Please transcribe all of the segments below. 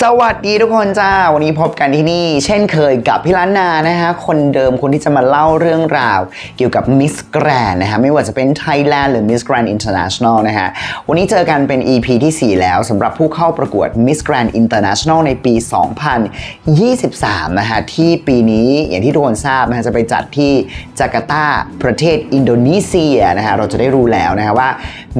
สวัสดีทุกคนจ้า วันนี้พบกันที่นี่ เช่นเคยกับพี่ล้านนานะฮะ คนเดิมคนที่จะมาเล่าเรื่องราว เกี่ยวกับ Miss Grand นะฮะ ไม่ว่าจะเป็น Thailand หรือ Miss Grand International นลนะฮะ วันนี้เจอกันเป็น EP ที่ 4 แล้วสำหรับผู้เข้าประกวด Miss Grand International ในปี 2023 นะฮะ ที่ปีนี้อย่างที่ทุกคนทราบนะฮะ จะไปจัดที่จาการ์ตาประเทศอินโดนีเซียนะฮะ เราจะได้รู้แล้วนะฮะว่า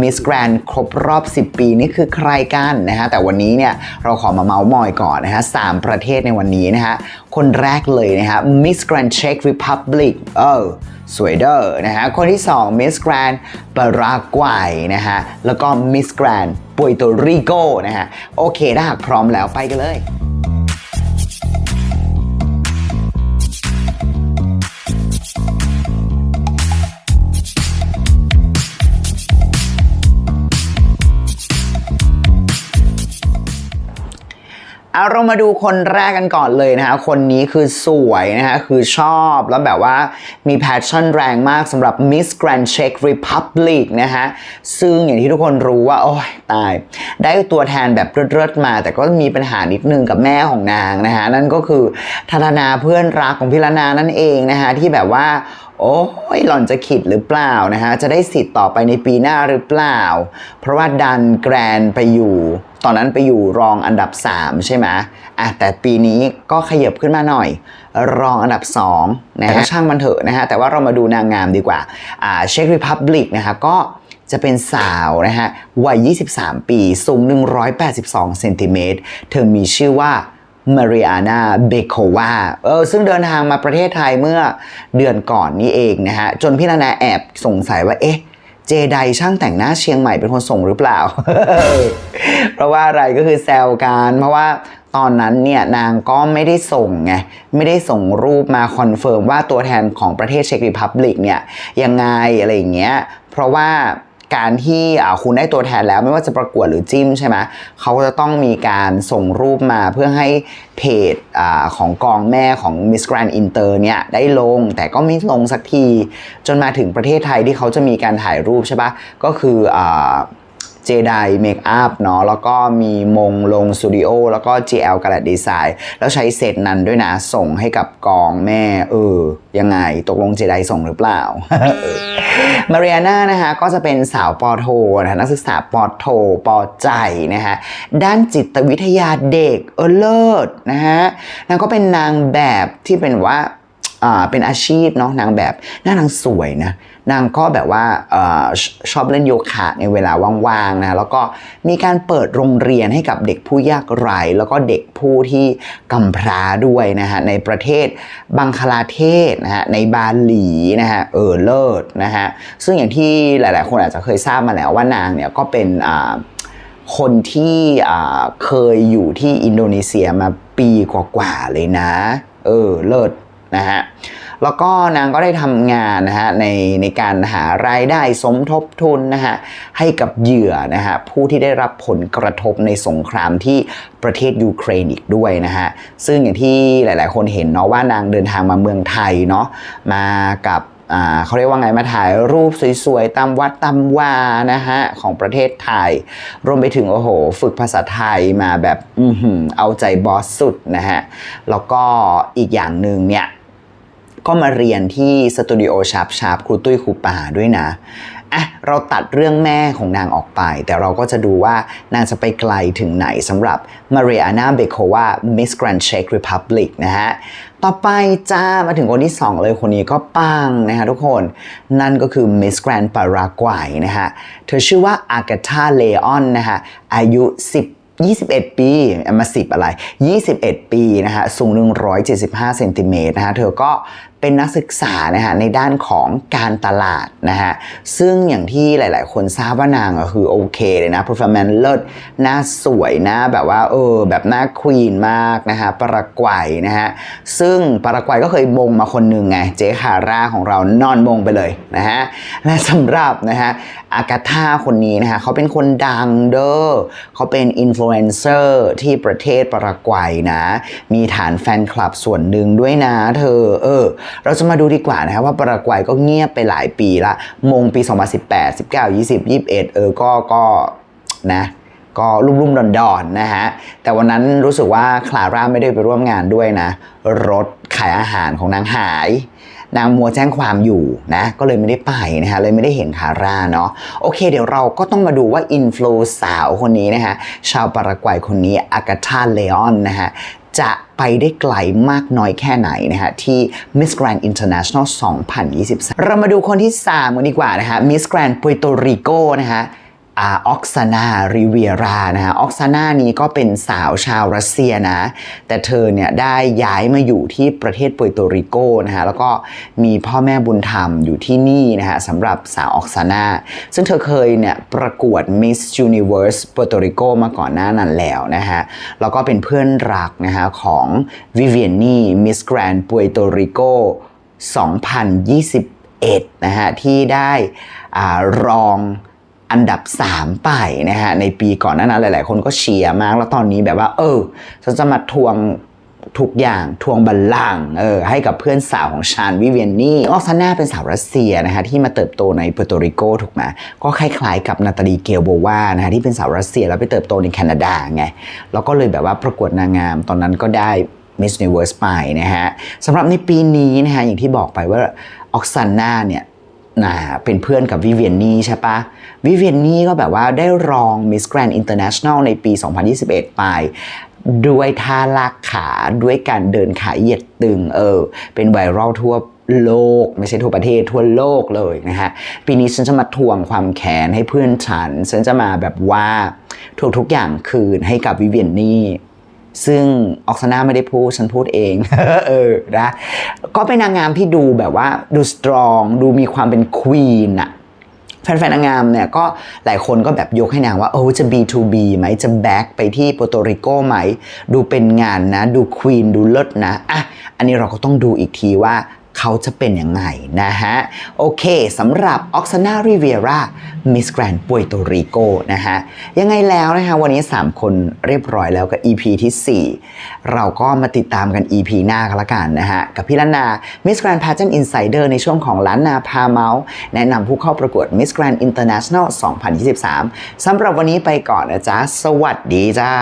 Miss Grand ครบรอบ 10 ปีนี่คือใครกันนะฮะแต่วันนี้เนี่ยเราขอมาเมาส์มอยก่อนนะฮะสามประเทศในวันนี้นะฮะ คนแรกเลยนะฮะ Miss Grand Czech Republic เออสวยเดอร์นะฮะ คนที่ 2 Miss Grand ปารากวัยนะฮะ แล้วก็ Miss Grand ปุยโตริโกนะฮะ โอเคถ้าหากพร้อมแล้วไปกันเลย เอาเรามาดูคนแรกกันก่อนเลยนะคะคนนี้คือสวยนะคะคือชอบแล้วแบบว่ามีแพชชั่นแรงมากสำหรับ Miss Grand Czech Republic นะคะซึ่งอย่างที่ทุกคนรู้ว่า โอ้ยตาย ได้ตัวแทนแบบเลิศๆมา แต่ก็มีปัญหานิดนึงกับแม่ของนางนะคะนั่นก็คือธนานาเพื่อนรักของพี่ละนานั่นเองนะคะที่แบบว่าโอ้ยหล่อนจะขิดหรือเปล่านะฮะ จะได้สิทธิ์ต่อไปในปีหน้าหรือเปล่า เพราะว่าดันแกรนไปอยู่ ตอนนั้นไปอยู่รองอันดับ 3 ใช่ไหมอะแต่ปีนี้ก็ขยับขึ้นมาหน่อย รองอันดับ2นะฮะช่างมันเถอะนะฮะ แต่ว่าเรามาดูนางงามดีกว่าอ่าเช็กริพับลิกนะคะก็จะเป็นสาวนะฮะ วัย 23 ปี สูง 182 เซนติเมตร เธอมีชื่อว่ามาริอานาเบโควาเออซึ่งเดินทางมาประเทศไทยเมื่อเดือนก่อนนี้เองนะฮะ จนพี่นานาแอบสงสัยว่า เอ๊ะ เจไดช่างแต่งหน้าเชียงใหม่เป็นคนส่งหรือเปล่า เพราะว่าอะไรก็คือแซวกันเพราะว่าตอนนั้นเนี่ยนางก็ไม่ได้ส่งไงไม่ได้ส่งรูปมาคอนเฟิร์มว่าตัวแทนของประเทศเช็กริพับลิกเนี่ยยังไงอะไรอย่างเงี้ยเพราะว่า การที่คุณได้ตัวแทนแล้วไม่ว่าจะประกวดหรือจิ้มใช่ไหมเขาก็จะต้องมีการส่งรูปมาเพื่อให้เพจอของกองแม่ของ Miss Grand Inter เนี่ยได้ลงแต่ก็ไม่ลงสักที จนมาถึงประเทศไทยที่เขาจะมีการถ่ายรูปใช่ปะก็คืออ เจไดเมคอัพเนาะแล้วก็มีมงลงสตูดิโอแล้วก็ GL กระดาษดีไซน์แล้วใช้เซตนั้นด้วยนะ ส่งให้กับกองแม่ เออ ยังไงตกลงเจไดส่งหรือเปล่า มาริอาน่านะคะก็จะเป็นสาวปอโทนะ,ะนักศึกษาปอโทปอใจนะคะด้านจิตวิทยาเด็กเออเลิศนะฮะนางก็เป็นนางแบบที่เป็นว่า เป็นอาชีพเนาะนางแบบหน้านางสวยนะนางก็แบบว่าอชอบเล่นโยคะในเวลาว่างๆนะแล้วก็มีการเปิดโรงเรียนให้กับเด็กผู้ยากไร้แล้วก็เด็กผู้ที่กำพร้าด้วยนะฮะในประเทศบังคลาเทศนะฮะในบาหลีนะฮะเออเลิศนะฮะซึ่งอย่างที่หลายๆ คนอาจจะเคยทราบมาแล้วว่านางเนี่ยก็เป็นคนที่เคยอยู่ที่อินโดนีเซียมาปีกว่าๆเลยนะ เออเลิศ นะฮะแล้วก็นางก็ได้ทำงานนะฮะในในการหารายได้สมทบทุนนะฮะให้กับเหยื่อนะฮะผู้ที่ได้รับผลกระทบในสงครามที่ประเทศยูเครนอีกด้วยนะฮะซึ่งอย่างที่หลาย ๆ คนเห็นเนาะว่านางเดินทางมาเมืองไทยเนาะมากับอ่าเขาเรียกว่าไงมาถ่ายรูปสวยๆตามวัดตามวานะฮะของประเทศไทย รวมไปถึงโอ้โห ฝึกภาษาไทยมาแบบอือหือเอาใจบอสสุดนะฮะแล้วก็อีกอย่างหนึ่งเนี่ย ก็มาเรียนที่สตูดิโอชาร์ปชาร์ปครูตุ้ยครูป่าด้วยนะอะเราตัดเรื่องแม่ของนางออกไป แต่เราก็จะดูว่านางจะไปไกลถึงไหนสำหรับมาเรียนาเบโควา Miss Grand Czech Republic นะฮะ ต่อไปจ้ามาถึงคนที่ 2 เลยคนนี้ก็ปังนะฮะทุกคน นั่นก็คือ Miss Grand Paraguay นะฮะ เธอชื่อว่าอากาธาเลออนนะฮะ อายุ 10 21 ปีเอามา10อะไร 21 ปี นะฮะ สูง 175 เซนติเมตรนะฮะ เธอก็ เป็นนักศึกษานะฮะในด้านของการตลาดนะฮะซึ่งอย่างที่หลาย ๆ คนทราบว่านางก็คือโอเคเลยนะ performance เลิศหน้าสวยหน้าแบบว่าเออแบบหน้าควีนมากนะฮะปรากวัยนะฮะซึ่งปรากวัยก็เคยบงมาคนหนึ่งไงเจคาร่าของเรานอนบงไปเลยนะฮะและสำหรับนะฮะอากาธาคนนี้นะฮะเขาเป็นคนดังเด้อเขาเป็นอินฟลูเอนเซอร์ที่ประเทศปรากวัยนะ มีฐานแฟนคลับส่วนหนึ่งด้วยนะเธอเออเราจะมาดูดีกว่านะฮะว่าปารากวัยก็เงียบไปหลายปีละ มงปี 2018 19 20 21 เออ ก็ก็นะก็รุ่มๆดอนๆนะฮะ แต่วันนั้นรู้สึกว่าคลาร่าไม่ได้ไปร่วมงานด้วยนะ รถขายอาหารของนางหาย นางมัวแจ้งความอยู่นะ ก็เลยไม่ได้ไปนะฮะ เลยไม่ได้เห็นคาร่าเนาะ โอเค เดี๋ยวเราก็ต้องมาดูว่าอินฟลูสาวคนนี้นะฮะ ชาวปารากวัยคนนี้อากาธาเลออนนะฮะ จะไปได้ไกลมากน้อยแค่ไหนนะฮะที่ Miss Grand International 2023 เรามาดูคนที่ 3 กันดีกว่านะฮะ Miss Grand Puerto Rico นะฮะ ออกซานาริเวียรานะฮะออกซานานี้ก็เป็นสาวชาวรัสเซียนะ แต่เธอเนี่ยได้ย้ายมาอยู่ที่ประเทศปุยโตริโกนะฮะแล้วก็มีพ่อแม่บุญธรรมอยู่ที่นี่นะฮะสำหรับสาวออกซานาซึ่งเธอเคยเนี่ยประกวด Miss Universe ปุยโตริโกมาก่อนหน้านั้นแล้วนะฮะแล้วก็เป็นเพื่อนรักนะฮะของวิเวียนนี่ Miss Grand Puerto Rico 2021นะฮะที่ได้อารอง อันดับ 3 ไปนะฮะในปีก่อนหน้านั้นหลาย ๆ คนก็เชียร์มาก แล้วตอนนี้แบบว่า เออฉันจะมาทวงทุกอย่างทวงบัลลังก์เออให้กับเพื่อนสาวของชานวิเวียนนี่ออกซาน่าเป็นสาวรัสเซียนะฮะที่มาเติบโตในเปโตริโกถูกไหมก็คล้ายๆกับนาตาลีเกลโบวานะฮะที่เป็นสาวรัสเซียแล้วไปเติบโตในแคนาดาไงแล้วก็เลยแบบว่าประกวดนางงามตอนนั้นก็ได้ Miss Universe ไปนะฮะสำหรับในปีนี้นะฮะอย่างที่บอกไปว่าออกซาน่าเนี่ย นะเป็นเพื่อนกับวิเวียนนี่ใช่ปะวิเวียนนี่ก็แบบว่าได้รอง Miss Grand International ในปี 2021 ไป ด้วยท่าลากขาด้วยการเดินขาเหยียดตึงเออ เป็นไวรัลทั่วโลก ไม่ใช่ทั่วประเทศทั่วโลกเลยนะฮะ ปีนี้ฉันจะมาทวงความแค้นให้เพื่อนฉัน ฉันจะมาแบบว่าทวงทุกอย่างคืนให้กับวิเวียนนี่ ซึ่งออกซาน่าไม่ได้พูดฉันพูดเอง เออนะก็เป็นนางงามที่ดูแบบว่าดูสตรอง ดูมีความเป็นควีนอะแฟนๆนางงามเนี่ยก็หลายคนก็แบบยกให้นางว่า โอ้จะ B2B ไหมจะแบ็กไปที่โปรโตริโกไหม ดูเป็นงานนะ ดูควีนดูเลิศนะอะอันนี้เราก็ต้องดูอีกทีว่า เขาจะเป็นยังไงนะฮะ โอเคสำหรับออกซานาริเวียรามิสแกรนปุยโตริโกนะฮะ ยังไงแล้วนะฮะวันนี้ 3 คนเรียบร้อยแล้วกับ EP ที่ 4 เราก็มาติดตามกัน EP หน้ากันละกันนะฮะ กับพี่ล้านนา Miss Grand Pageant Insider ในช่วงของล้านนาพาเมาส์แนะนำผู้เข้าประกวด Miss Grand International 2023สำหรับวันนี้ไปก่อนนะจ๊ะ สวัสดีจ้า